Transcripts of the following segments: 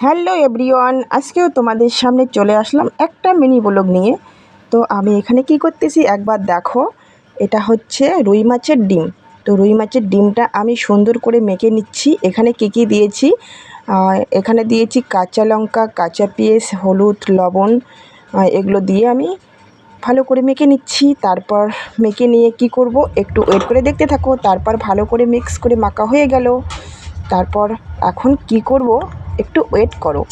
Hello everyone, আজকেও তোমাদের সামনে চলে আসলাম একটা মিনি ব্লগ নিয়ে। তো আমি এখানে কি করতেছি, একবার দেখো। এটা হচ্ছে রুই মাছের ডিম। তো রুই মাছের ডিমটা আমি সুন্দর করে মেখে নিচ্ছি। এখানে কী কী দিয়েছি? এখানে দিয়েছি কাঁচা লঙ্কা, কাঁচা পেঁয়াজ, হলুদ, লবণ এগুলো দিয়ে আমি ভালো করে মেখে নিচ্ছি। তারপর মেখে নিয়ে কি করব, একটু ওয়েট করে দেখতে থাকো। তারপর ভালো করে মিক্স করে মাখা হয়ে গেল। তারপর এখন কি করব একটু ওয়েট করো।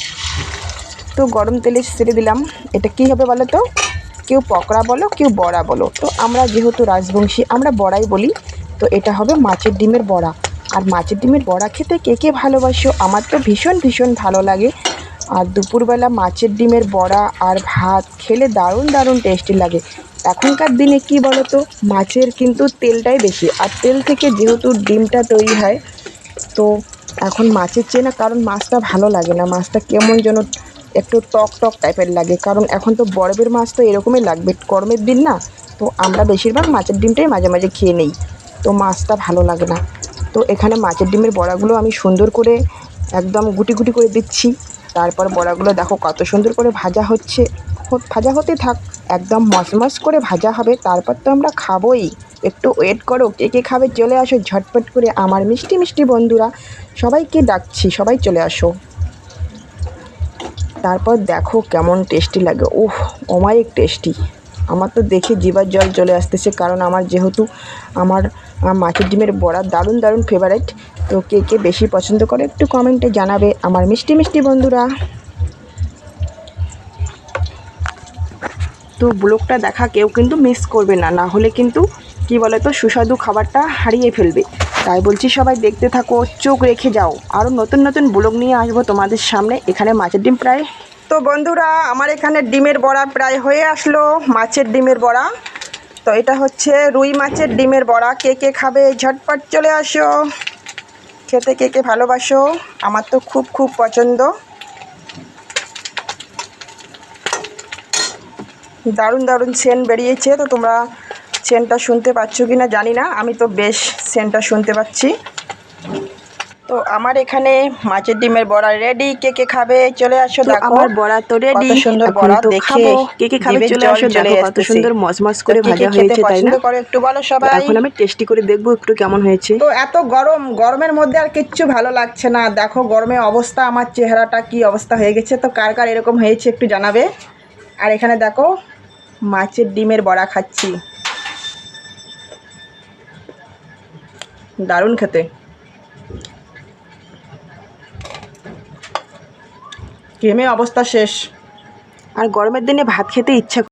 তো গরম তেলে ছেড়ে দিলাম। এটা কী হবে বলো তো? কেউ পকোড়া বলো, কেউ বড়া বলো। তো আমরা যেহেতু রাজবংশী, আমরা বড়াই বলি। তো এটা হবে মাছের ডিমের বড়া। আর মাছের ডিমের বড়া খেতে কে কে ভালোবাসো? আমার তো ভীষণ ভীষণ ভালো লাগে। আর দুপুরবেলা মাছের ডিমের বড়া আর ভাত খেলে দারুণ দারুণ টেস্টি লাগে। এখনকার দিনে কি বলো তো? মাছের কিন্তু তেলটাই বেশি। আর তেল থেকে যেহেতু ডিমটা তৈরি হয়, তো এখন মাছের চেয়ে না, কারণ মাছটা ভালো লাগে না। মাছটা কেমন যেন একটু টক টক টাইপের লাগে। কারণ এখন তো বরফের মাছ তো এরকমই লাগবে, গরমের দিন না। তো আমরা বেশিরভাগ মাছের ডিমটাই মাঝে মাঝে খেয়ে নেই। তো মাছটা ভালো লাগে না। তো এখানে মাছের ডিমের বড়াগুলো আমি সুন্দর করে একদম গুটি গুটি করে দিচ্ছি। তারপর বড়াগুলো দেখো কত সুন্দর করে ভাজা হচ্ছে। ভাজা হতে থাক, একদম মচমচ করে ভাজা হবে। তারপর তো আমরা খাবোই। একটু ওয়েট করো, কে কে খাবে চলে আসো, ঝটপট করে আমার মিষ্টি মিষ্টি বন্ধুরা, সবাইকে ডাকছি, সবাই চলে আসো। তারপর দেখো কেমন টেস্টি লাগে। ওহ অমায়িক টেস্টি আমার তো দেখে জিবার জল চলে আসতেছে, কারণ আমার যেহেতু আমার মাছের ডিমের বড়া দারুণ দারুণ ফেভারেট তো কে কে বেশি পছন্দ করে একটু কমেন্টে জানাবে আমার মিষ্টি মিষ্টি বন্ধুরা। তো ব্লগটা দেখা কেউ কিন্তু মিস করবে না না হলে কিন্তু কি বলে তো, সুস্বাদু খাবারটা হারিয়ে ফেলবে। তাই বলছি, সবাই দেখতে থাকো, চোখ রেখে যাও। আরও নতুন নতুন ব্লগ নিয়ে আসব তোমাদের সামনে। এখানে মাছের ডিম প্রায় তো বন্ধুরা, আমার এখানে ডিমের বড়া প্রায় হয়ে আসলো, মাছের ডিমের বড়া। তো এটা হচ্ছে রুই মাছের ডিমের বড়া। কে কে খাবে, ঝটপট চলে আসো। খেতে কে কে ভালোবাসো, আমার তো খুব খুব পছন্দ। দারুণ দারুণ সেন্ট বেরিয়েছে, তো তোমরা সেন্টটা শুনতে পাচ্ছ কি না জানি না আমি তো বেশ সেন্টটা শুনতে পাচ্ছি। তো আমার এখানে মাছের ডিমের বড়া রেডি কে কে খাবে চলে আসো দেখো। আমার বড়া তো রেডি সুন্দর বড়া দেখে কে কে খাবে চলে আসো, দেখো কত সুন্দর মচমচ করে ভাজা হয়েছে, তাই না? করো একটু বলো সবাই। এখন আমি টেস্টি করে দেখব একটু কেমন হয়েছে। তো এত গরম গরমের মধ্যে আর কিচ্ছু ভালো লাগছে না। দেখো গরমে অবস্থা আমার চেহারাটা কি অবস্থা হয়ে গেছে। তো কার কার এরকম হয়েছে একটু জানাবে। আর এখানে দেখো মাছের ডিমের বড়া খাচ্ছি। দারুণ খেতে। ঘেমে অবস্থা শেষ। আর গরমের দিনে ভাত খেতে ইচ্ছা